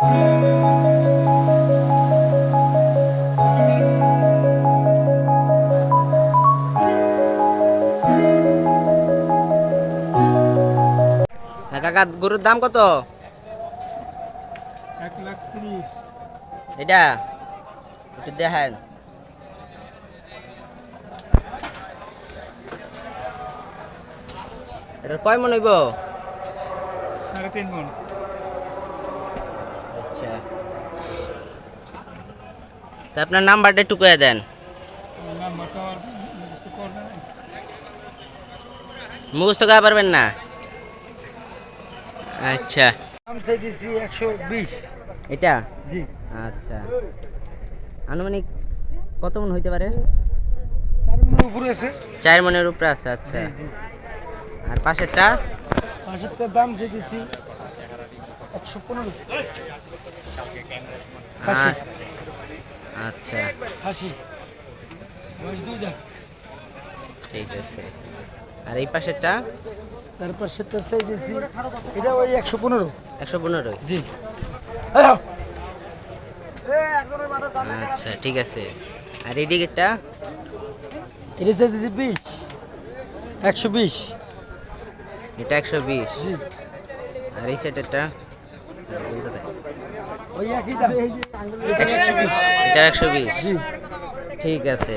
হ্যাঁ, কাকা গরুর দাম কত এক লাখ তিরিশ এটা একটু দেখেন এটা কয় মন হইব সাড়ে তিন মন আচ্ছা। তা আপনার নাম্বারটা একটু কয়ে দেন। মুখস্থ করা পারবেন না? আচ্ছা। এটা? জি। আচ্ছা। আনুমানিক কত মন হইতে পারে? চার মনের উপরে আছে আচ্ছা। আর পাশেরটা? পাঁচশোটার দাম চাইতেছি একশো পনেরো। আচ্ছা। দুই দাম ঠিক আছে। আর এই পাশেরটা? সেটা চাইতেছি এটা ওই একশো পনেরো। একশো পনেরোই জি। আচ্ছা ঠিক আছে। আর এই দিকেরটা এটা বিশ। একশো বিশ। এটা একশো বিশ। আর এই সেটেরটা ওই একই দাম একশো এটা একশো বিশ। ঠিক আছে।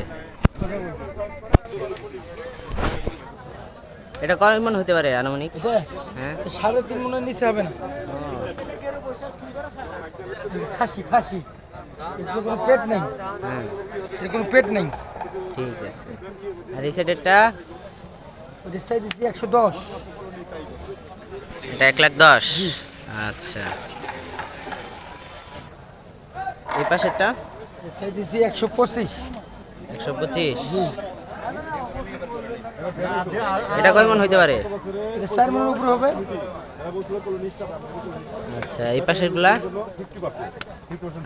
এটা কয় মন হতে পারে আনুমানিক? হ্যাঁ? সাড়ে তিন মনের নিচে হবে না। খাসি খাসি। এর কোনো পেট নেই। হ্যাঁ। এর কোনো পেট নেই। ঠিক আছে। আর এই সেটেরটা ওটা চাই দিচ্ছি একশো দশ। এটা এক লাখ দশ। আচ্ছা। এই পাশেরটা? দিচ্ছি একশো পঁচিশ। একশো পঁচিশ। এটা কয় মন হইতে পারে? চার মনের উপরে হবে। আচ্ছা এই পাশেরগুলা?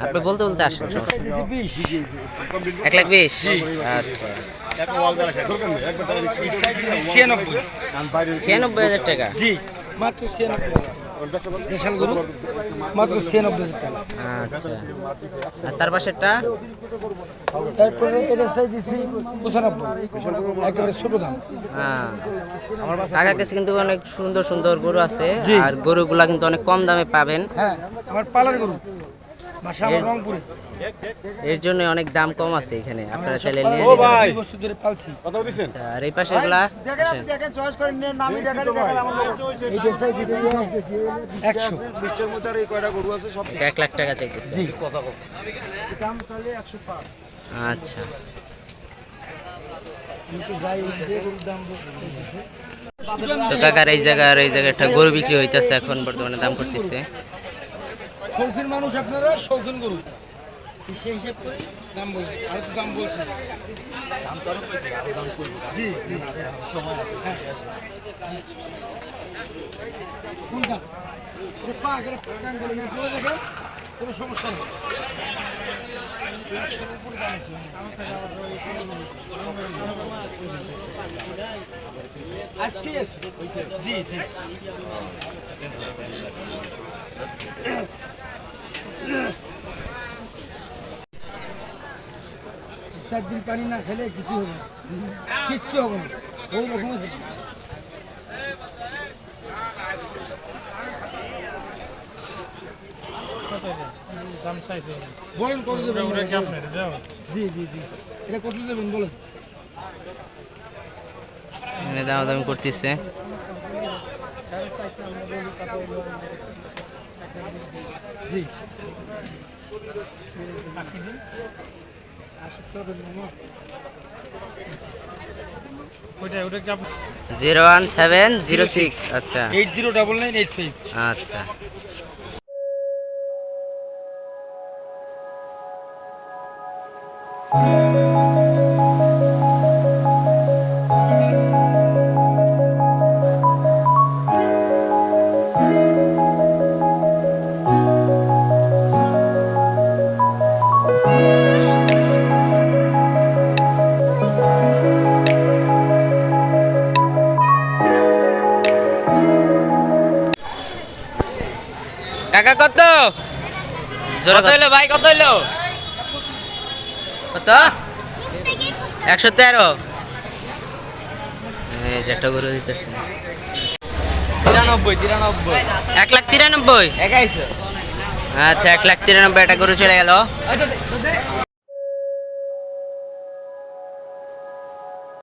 আপনি বলতে বলতে আসেন। এক লাখ বিশ? আচ্ছা। ছিয়ানব্বই। ছিয়ানব্বই হাজার টাকা? জি মাত্র ছিয়ানব্বই। দেশাল গরু মাত্র ছিয়ানব্বই হাজার টাকা। আচ্ছা। আর তার পাশেরটা? তারপরে এটা চাই দিচ্ছি পঁচানব্বই একেবারে ছোট দাম। হ্যাঁ। কাকার কাছে কিন্তু অনেক সুন্দর সুন্দর গরু আছে আর গরুগুলা কিন্তু অনেক কম দামে পাবেন। হ্যাঁ আমার পালার গরু। এর- জন্য অনেক দাম কম আছে এখানে আপনারা চাইলে নিয়ে আচ্ছা, আর এই এটা এক লাখ টাকা চাইতেছে। জি। আচ্ছা। তো কাকার এই জায়গার এই জায়গাটা গরু বিক্রি হইতেছে এখন বর্তমানে দাম করতেছে। শৌখিন মানুষ আপনারা শৌখিন গরু। সেই হিসাব করে দাম বলুন আর তো দাম বলছে জি জি। সময় আছে। হ্যাঁ। কোনটা? পা টান কোনো সমস্যা নেই। আজকে জি জি। চার দিন পানি না খেলে কিছু হবে না। কিচ্ছু হবে না। ওই রকম দাম বলেন কত দেবেন? ওটা কি আপনার? দাও জি জি জি। এটা কত দেবেন? বলেন। এখানে দামাদামি করতেছে। জি। Zero one seven zero six আচ্ছা। Eight zero double nine eight five. আচ্ছা। কাকা কত? কত হইল ভাই কত হইল? কত? একশো তেরো। এই একটা গরু দিতেছে। তিরানব্বই তিরানব্বই। এক লাখ তিরানব্বই? আচ্ছা এক লাখ তিরানব্বই একটা গরু চলে গেল। আচ্ছা